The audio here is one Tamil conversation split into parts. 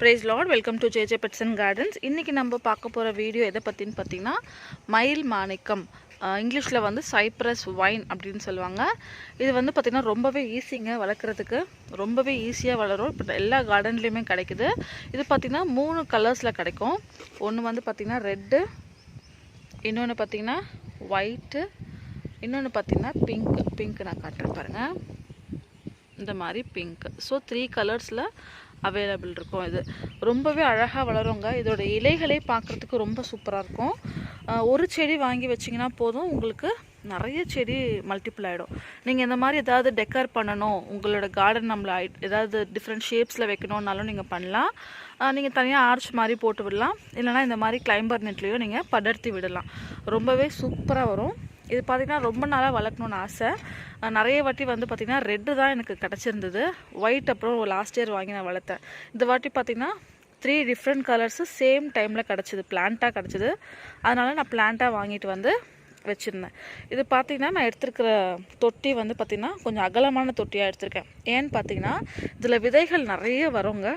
Praise lord welcome to JJ pets and gardens இன்றைக்கி நம்ம பார்க்க போகிற வீடியோ எதை பற்றின்னு பார்த்தீங்கன்னா மயில் மாணிக்கம். இங்கிலீஷில் வந்து சைப்ரஸ் வைன் அப்படின்னு சொல்லுவாங்க. இது வந்து பார்த்திங்கன்னா ரொம்பவே ஈஸிங்க வளர்க்குறதுக்கு. ரொம்பவே ஈஸியாக வளரும். இப்போ எல்லா கார்டன்லேயுமே கிடைக்குது. இது பார்த்திங்கன்னா மூணு கலர்ஸில் கிடைக்கும். ஒன்று வந்து பார்த்திங்கன்னா ரெட்டு இன்னொன்று பார்த்திங்கன்னா ஒயிட்டு இன்னொன்று பார்த்திங்கன்னா பிங்க் பிங்க் நான் காட்டுறேன் பாருங்கள் இந்த மாதிரி பிங்க் ஸோ த்ரீ கலர்ஸில் அவைலபிள் இருக்கும் இது. ரொம்பவே அழகாக வளருங்க இதோட இலைகளே பார்க்குறதுக்கு ரொம்ப சூப்பராக இருக்கும். ஒரு செடி வாங்கி வச்சிங்கன்னா போதும். உங்களுக்கு நிறைய செடி மல்டிப்புள் ஆகிடும் நீங்கள் இந்த மாதிரி ஏதாவது டெக்கர் பண்ணணும். உங்களோட கார்டன் நம்மளை ஏதாவது டிஃப்ரெண்ட் ஷேப்ஸில் வைக்கணுன்னாலும் நீங்கள் பண்ணலாம். நீங்கள் தனியாக ஆர்ச் மாதிரி போட்டு விடலாம். இல்லைனா இந்த மாதிரி கிளைம்பர் நெட்லேயோ நீங்கள் படர்த்தி விடலாம். ரொம்பவே சூப்பராக வரும். இது பார்த்திங்கன்னா ரொம்ப நாளாக வளர்க்கணுன்னு ஆசை. நிறைய வாட்டி வந்து பார்த்திங்கன்னா ரெட்டு தான் எனக்கு கிடச்சிருந்தது. ஒயிட் அப்புறம் லாஸ்ட் இயர் வாங்கி நான் வளர்த்தேன். இந்த வாட்டி பார்த்திங்கன்னா த்ரீ டிஃப்ரெண்ட் கலர்ஸு சேம் டைமில் கிடச்சிது. பிளான்ட்டாக கிடச்சிது. அதனால் நான் பிளான்ட்டாக வாங்கிட்டு வந்து வச்சுருந்தேன். இது பார்த்திங்கன்னா நான் எடுத்திருக்கிற தொட்டி வந்து பார்த்திங்கன்னா கொஞ்சம் அகலமான தொட்டியாக எடுத்திருக்கேன். ஏன்னு பார்த்தீங்கன்னா இதில் விதைகள் நிறைய வருங்க.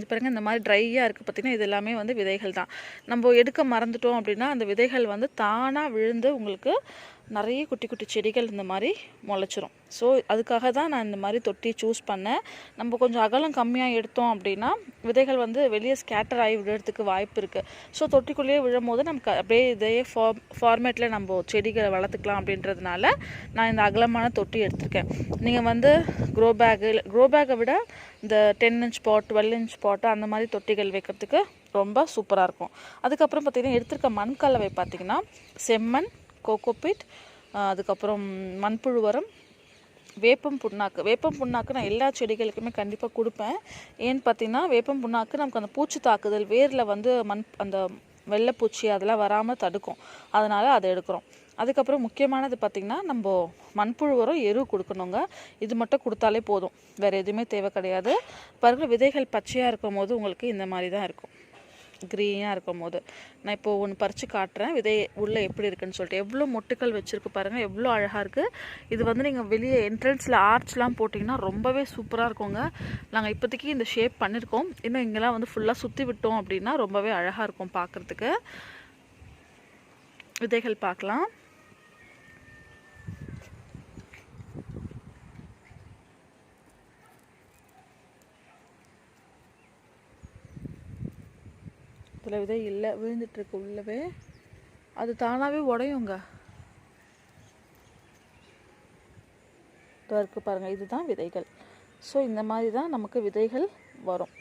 இது பாருங்க இந்த மாதிரி ட்ரையாக இருக்குது பார்த்திங்கன்னா இது எல்லாமே வந்து விதைகள் தான். நம்ம எடுக்க மறந்துட்டோம் அப்படின்னா அந்த விதைகள் வந்து தானாக விழுந்து உங்களுக்கு நிறைய குட்டி குட்டி செடிகள் இந்த மாதிரி முளைச்சிரும். ஸோ அதுக்காக தான் நான் இந்த மாதிரி தொட்டி சூஸ் பண்ணேன். நம்ம கொஞ்சம் அகலம் கம்மியாக எடுத்தோம் அப்படின்னா விதைகள் வந்து வெளியே ஸ்கேட்டர் ஆகி விழுறதுக்கு வாய்ப்பு இருக்குது ஸோ தொட்டிக்குள்ளேயே விழும்போது நமக்கு அப்படியே இதே ஃபார் ஃபார்மேட்டில் நம்ம செடிகளை வளர்த்துக்கலாம் அப்படின்றதுனால நான் இந்த அகலமான தொட்டி எடுத்திருக்கேன். நீங்கள் வந்து க்ரோ பேக்கு க்ரோ பேக்கை விட இந்த ten inch pot twelve inch pot அந்த மாதிரி தொட்டிகள் வைக்கிறதுக்கு ரொம்ப சூப்பராக இருக்கும். அதுக்கப்புறம் பார்த்திங்கன்னா எடுத்திருக்க மண் கலவை பார்த்திங்கன்னா செம்மண் கோகோபிட் அதுக்கப்புறம் மண்புழு உரம் வேப்பம் புண்ணாக்கு. வேப்பம் புண்ணாக்கு நான் எல்லா செடிகளுக்குமே கண்டிப்பாக கொடுப்பேன். ஏன்னு பார்த்தீங்கன்னா வேப்பம் புண்ணாக்கு நமக்கு அந்த பூச்சி தாக்குதல் வேரில் வந்து மண் அந்த வெள்ளைப்பூச்சி அதெல்லாம் வராமல் தடுக்கும். அதனால் அதை எடுக்கிறோம். அதுக்கப்புறம் முக்கியமானது பார்த்திங்கன்னா நம்ம மண்புழு உரம் எரு கொடுக்கணுங்க. இது மட்டும் கொடுத்தாலே போதும். வேறு எதுவுமே தேவை கிடையாது. பாருங்கள் விதைகள் பச்சையாக இருக்கும் போது உங்களுக்கு இந்த மாதிரி தான் இருக்கும். க்ரீனாக இருக்கும் போது நான் இப்போது ஒன்று பறித்து காட்டுறேன். விதை உள்ளே எப்படி இருக்குன்னு சொல்லிட்டு. எவ்வளோ மொட்டுக்கள் வச்சுருக்கு பாருங்கள் எவ்வளோ அழகாக இருக்குது இது வந்து நீங்கள் வெளியே என்ட்ரன்ஸில் ஆர்ச்லாம் போட்டிங்கன்னா ரொம்பவே சூப்பராக இருக்குங்க. நாங்கள் இப்போதைக்கு இந்த ஷேப் பண்ணியிருக்கோம் இன்னும் இங்கெல்லாம் வந்து ஃபுல்லாக சுற்றி விட்டோம் அப்படின்னா ரொம்பவே அழகாக இருக்கும் பார்க்குறதுக்கு விதைகள் பார்க்கலாம். சில விதை இல்லை விழுந்துட்டுருக்கு உள்ளவே. அது தானாகவே உடையுங்க. இருக்குது பாருங்கள் இதுதான் விதைகள். ஸோ இந்த மாதிரி தான் நமக்கு விதைகள் வரும்.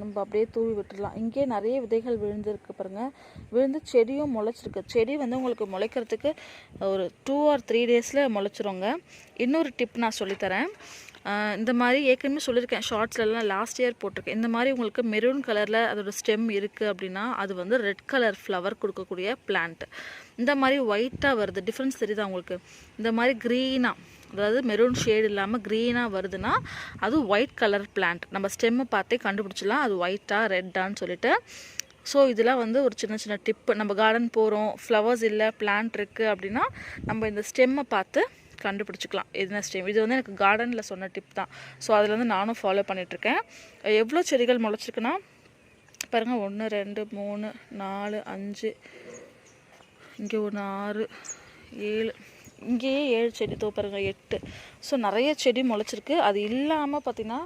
நம்ம அப்படியே தூவி விட்டுடலாம். இங்கே நிறைய விதைகள் விழுந்திருக்கு பாருங்கள் விழுந்து செடியும் முளைச்சிருக்கு. செடி வந்து உங்களுக்கு முளைக்கிறதுக்கு ஒரு டூ ஆர் த்ரீ டேஸில் முளைச்சிருங்க. இன்னொரு டிப் நான் சொல்லித்தரேன். இந்த மாதிரி ஏற்கனவே சொல்லியிருக்கேன். ஷார்ட்ஸ்லலாம் லாஸ்ட் இயர் போட்டிருக்கேன். இந்த மாதிரி உங்களுக்கு மெரூன் கலரில் அதோட ஸ்டெம் இருக்குது அப்படின்னா அது வந்து ரெட் கலர் ஃப்ளவர் கொடுக்கக்கூடிய பிளான்ட் இந்த மாதிரி ஒயிட்டாக வருது. டிஃப்ரென்ஸ் தெரியுதா உங்களுக்கு? இந்த மாதிரி க்ரீனாக அதாவது மெரூன் ஷேடு இல்லாமல் க்ரீனாக வருதுன்னா அது ஒயிட் கலர் பிளான்ட் நம்ம ஸ்டெம்மை பார்த்தே கண்டுபிடிச்சிடலாம். அது ஒயிட்டாக ரெட்டான்னு சொல்லிட்டு. ஸோ இதெல்லாம் வந்து ஒரு சின்ன சின்ன டிப்பு நம்ம கார்டன் போகிறோம் ஃப்ளவர்ஸ் இல்லை பிளான்ட் இருக்குது அப்படின்னா நம்ம இந்த ஸ்டெம்மை பார்த்து கண்டுபிடிச்சிக்கலாம். எதுனா ஸ்டெம் இது வந்து எனக்கு கார்டனில் சொன்ன டிப் தான். ஸோ அதில் வந்து நானும் ஃபாலோ பண்ணிகிட்ருக்கேன் எவ்வளோ செடிகள் முளைச்சிருக்குன்னா பாருங்கள் ஒன்று ரெண்டு மூணு நாலு அஞ்சு இங்கே ஒன்று ஆறு ஏழு இங்கேயே ஏழு செடி தோ பாருங்க எட்டு. ஸோ நிறைய செடி முளைச்சிருக்கு. அது இல்லாமல் பார்த்திங்கன்னா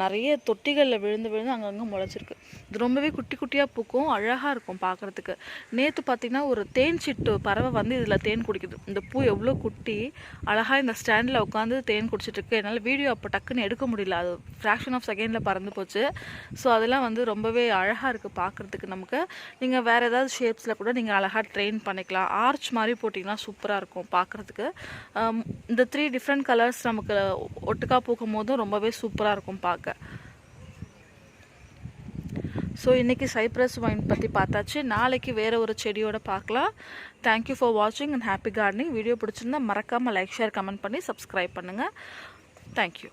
நிறைய தொட்டிகளில் விழுந்து விழுந்து அங்கங்கே முளைச்சிருக்கு. இது ரொம்பவே குட்டி குட்டியாக பூக்கும் அழகாக இருக்கும் பார்க்குறதுக்கு நேற்று பார்த்தீங்கன்னா ஒரு தேன் சிட்டு பறவை வந்து இதில் தேன் குடிக்குது. இந்த பூ எவ்வளோ குட்டி அழகாக இந்த ஸ்டாண்டில் உட்காந்து தேன் குடிச்சிட்ருக்கு என்னால் வீடியோ அப்போ டக்குன்னு எடுக்க முடியல. அது ஃப்ராக்ஷன் ஆஃப் செகண்டில் பறந்து போச்சு. ஸோ அதெல்லாம் வந்து ரொம்பவே அழகாக இருக்குது பார்க்குறதுக்கு நமக்கு. நீங்கள் வேறு ஏதாவது ஷேப்ஸில் கூட நீங்கள் அழகாக ட்ரெயின் பண்ணிக்கலாம். ஆர்ச் மாதிரி போட்டிங்கன்னா சூப்பராக இருக்கும் பார்க்குறதுக்கு இந்த த்ரீ டிஃப்ரெண்ட் கலர்ஸ் நமக்கு ஒட்டுக்கா பூக்கும் போதும் ரொம்பவே சூப்பராக இருக்கும் பார்க்க. ஸோ இன்றைக்கி சைப்ரஸ் வைன் பற்றி பார்த்தாச்சு. நாளைக்கு வேறு ஒரு செடியோட பார்க்கலாம். தேங்க்யூ ஃபார் வாட்சிங் அண்ட் ஹாப்பி கார்டனிங் வீடியோ பிடிச்சிருந்தா மறக்காமல் லைக் ஷேர் கமெண்ட் பண்ணி சப்ஸ்கிரைப் பண்ணுங்கள் தேங்க்யூ